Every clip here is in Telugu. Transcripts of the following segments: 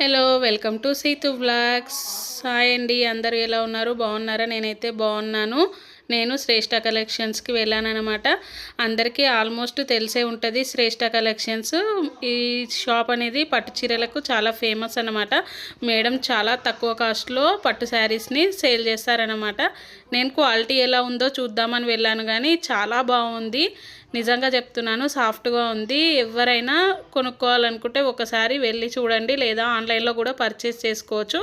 Hello welcome to Seethu blogs hi అండి అందరూ ఎలా ఉన్నారు? బాగున్నారా? నేనైతే బాగున్నాను. నేను శ్రేష్ట కలెక్షన్స్కి వెళ్ళానన్నమాట. అందరికీ ఆల్మోస్ట్ తెలిసే ఉంటుంది శ్రేష్ఠ కలెక్షన్స్. ఈ షాప్ అనేది పట్టు చీరలకు చాలా ఫేమస్ అన్నమాట. మేడం చాలా తక్కువ కాస్ట్లో పట్టు శారీస్ని సేల్ చేస్తారనమాట నేను క్వాలిటీ ఎలా ఉందో చూద్దామని వెళ్ళాను కానీ చాలా బాగుంది. నిజంగా చెప్తున్నాను సాఫ్ట్గా ఉంది. ఎవరైనా కొనుక్కోవాలనుకుంటే ఒకసారి వెళ్ళి చూడండి లేదా ఆన్లైన్లో కూడా పర్చేస్ చేసుకోవచ్చు.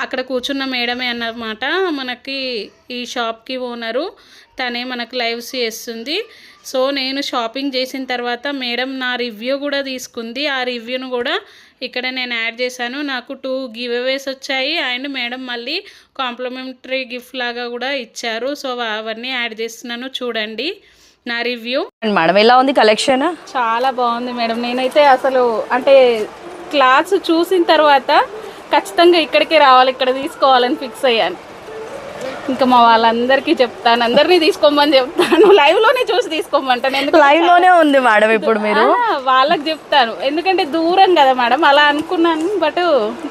అక్కడ కూర్చున్న మేడమే అన్నమాట. మనకి ఈ షాప్కి ఓనరు. తనే మనకు లైవ్స్ చేస్తుంది. సో నేను షాపింగ్ చేసిన తర్వాత మేడం నా రివ్యూ కూడా తీసుకుంది. ఆ రివ్యూను కూడా ఇక్కడ నేను యాడ్ చేశాను. నాకు టూ గివ్ అవేస్ వచ్చాయి. అండ్ మేడం మళ్ళీ కాంప్లిమెంటరీ గిఫ్ట్ లాగా కూడా ఇచ్చారు. సో అవన్నీ యాడ్ చేస్తున్నాను. చూడండి నా రివ్యూ. మేడం ఎలా ఉంది కలెక్షన్? చాలా బాగుంది మేడం. నేనైతే అసలు అంటే క్లాత్స్ చూసిన తర్వాత ఖచ్చితంగా ఇక్కడికే రావాలి ఇక్కడ తీసుకోవాలని ఫిక్స్ అయ్యాను. ఇంకా మా వాళ్ళందరికీ చెప్తాను అందరినీ తీసుకోమని చెప్తాను. లైవ్లోనే చూసి తీసుకోమంటాను. ఎందుకంటే లైవ్లోనే ఉంది మేడం ఇప్పుడు మీరు. వాళ్ళకి చెప్తాను. ఎందుకంటే దూరం కదా మేడం అలా అనుకున్నాను బట్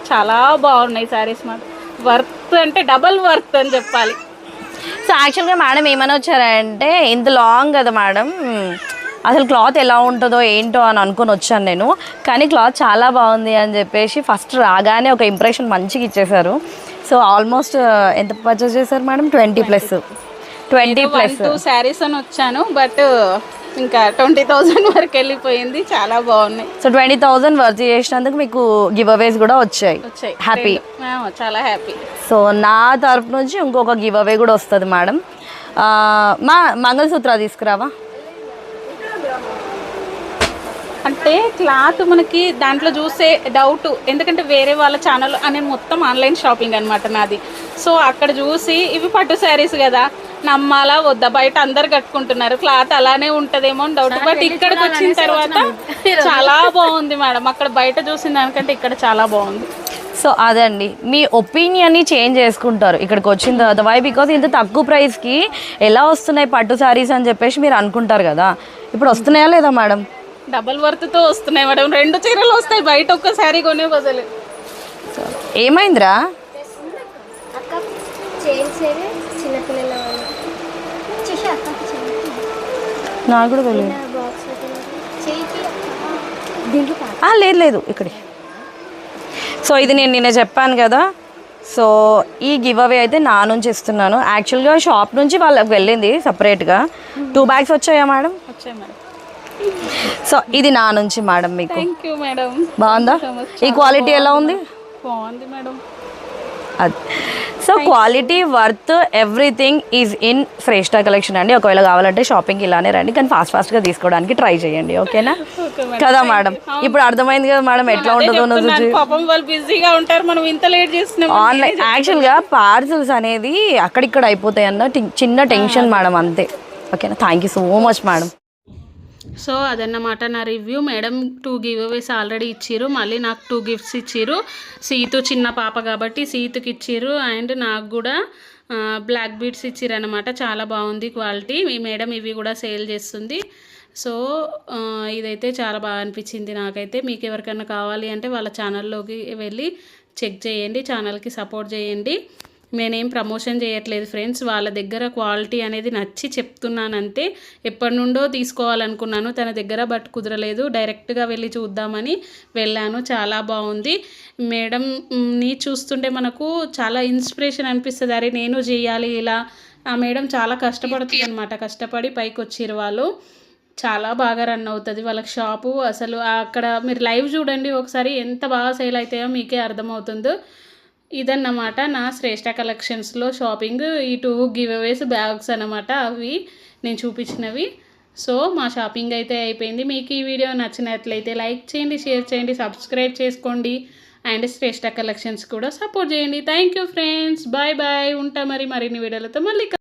చాలా బాగున్నాయి సారీస్ మాట వర్త్ అంటే డబల్ వర్త్ అని చెప్పాలి. సో యాక్చువల్గా మేడం ఏమైనా వచ్చారంటే ఇంత లాంగ్ కదా మేడం. అసలు క్లాత్ ఎలా ఉంటుందో ఏంటో అని అనుకుని వచ్చాను నేను. కానీ క్లాత్ చాలా బాగుంది అని చెప్పేసి ఫస్ట్ రాగానే ఒక ఇంప్రెషన్ మంచిగా ఇచ్చేసారు సో ఆల్మోస్ట్ ఎంత పర్చేస్ చేశారు madam? Twenty plus twenty plus two saris అని వచ్చాను బట్ ఇంకా ట్వంటీ థౌజండ్ వరకు వెళ్ళిపోయింది. చాలా బాగున్నాయి. సో ట్వంటీ థౌజండ్ వర్క్ చేసినందుకు మీకు గివ్ అవేస్ కూడా వచ్చాయి. హ్యాపీ చాలా హ్యాపీ సో నా తరఫు నుంచి ఇంకొక గివ్ అవే కూడా వస్తుంది మేడం. ఆ, మా మంగళసూత్ర తీసుకురావా? అంటే క్లాత్ మనకి దాంట్లో చూసే డౌట్ ఎందుకంటే వేరే వాళ్ళ ఛానల్ అనే మొత్తం ఆన్లైన్ షాపింగ్ అనమాట నాది. సో అక్కడ చూసి ఇవి పట్టు శారీస్ కదా నమ్మాలా వద్దా? బయట అందరు కట్టుకుంటున్నారు. క్లాత్ అలానే ఉంటదేమో అని డౌట్ బట్ ఇక్కడికి వచ్చిన తర్వాత చాలా బాగుంది మేడం. అక్కడ బయట చూసిన దానికంటే ఇక్కడ చాలా బాగుంది. సో అదండి. మీ ఒపీనియన్ని చేంజ్ చేసుకుంటారు ఇక్కడికి వచ్చిన తర్వాత. వై బికాజ్ ఇంత తక్కువ ప్రైస్కి ఎలా వస్తున్నాయి పట్టు శారీస్ అని చెప్పేసి మీరు అనుకుంటారు కదా. ఇప్పుడు వస్తున్నాయా లేదా మేడం? డబల్ వర్త్తో వస్తున్నాయి మేడం. రెండు చీరలు వస్తాయి. బయట ఒక్క శారీ కొనే బదులు. ఏమైందిరా? నాకు కూడా తెలియదు. లేదు లేదు. ఇక్కడి. సో ఇది నేను నిన్న చెప్పాను కదా. సో ఈ గివ్ అవే అయితే నా నుంచి ఇస్తున్నాను. యాక్చువల్గా షాప్ నుంచి వాళ్ళకి వెళ్ళింది సపరేట్గా టూ బ్యాగ్స్ వచ్చాయా మేడం? వచ్చాయి మేడం. సో ఇది నా నుంచి మేడం మీకు. బాగుందా? ఈ క్వాలిటీ ఎలా ఉంది? బాగుంది. మేడం. అది. So quality worth everything is in Shreshta collection అండి. ఒకవేళ కావాలంటే షాపింగ్ ఇలానే రండి. కానీ ఫాస్ట్ ఫాస్ట్గా తీసుకోవడానికి ట్రై చేయండి ఓకేనా కదా మేడం ఇప్పుడు అర్థమైంది కదా మేడం ఎట్లా ఉంటుందో ఆన్లైన్ యాక్చువల్గా పార్సల్స్ అనేది అక్కడిక్కడ అయిపోతాయి అన్న చిన్న టెన్షన్ మేడం అంతే. ఓకేనా thank you so much madam so అదన్నమాట నా review. Madam two giveaways already ఇచ్చారు మళ్ళీ నాకు టూ గిఫ్ట్స్ ఇచ్చారు సీతు చిన్న పాప కాబట్టి సీతుకి ఇచ్చారు అండ్ నాకు కూడా బ్లాక్ బీడ్స్ ఇచ్చారు అనమాట చాలా బాగుంది క్వాలిటీ. మీ మేడం ఇవి కూడా సేల్ చేస్తుంది. సో ఇదైతే చాలా బాగా అనిపించింది నాకైతే. మీకు ఎవరికైనా కావాలి అంటే వాళ్ళ ఛానల్లోకి వెళ్ళి చెక్ చేయండి. ఛానల్కి సపోర్ట్ చేయండి. నేనేం ప్రమోషన్ చేయట్లేదు ఫ్రెండ్స్. వాళ్ళ దగ్గర క్వాలిటీ అనేది నచ్చి చెప్తున్నాను అంతే ఎప్పటి నుండో తీసుకోవాలనుకున్నాను. తన దగ్గర బట్ కుదరలేదు. డైరెక్ట్గా వెళ్ళి చూద్దామని వెళ్ళాను. చాలా బాగుంది. మేడం నీ చూస్తుంటే మనకు చాలా ఇన్స్పిరేషన్ అనిపిస్తుంది. అరే నేను చేయాలి ఇలా. ఆ మేడం చాలా కష్టపడుతుంది అనమాట కష్టపడి పైకి వచ్చిర్రు వాళ్ళు. చాలా బాగా రన్ అవుతుంది. వాళ్ళకి షాపు అసలు అక్కడ మీరు లైవ్ చూడండి. ఒకసారి ఎంత బాగా సేల్ అవుతాయో మీకే అర్థమవుతుందో. ఇదన్నమాట. నా శ్రేష్ట కలెక్షన్స్లో షాపింగ్ ఈ టూ గివ్ అవేస్ బ్యాగ్స్ అన్నమాట. అవి నేను చూపించినవి. సో మా షాపింగ్ అయితే అయిపోయింది. మీకు ఈ వీడియో నచ్చినట్లయితే లైక్ చేయండి షేర్ చేయండి సబ్స్క్రైబ్ చేసుకోండి. అండ్ శ్రేష్ట కలెక్షన్స్ కూడా సపోర్ట్ చేయండి. Thank you friends. Bye bye. ఉంటా మరి మరిన్ని వీడియోలతో మళ్ళీ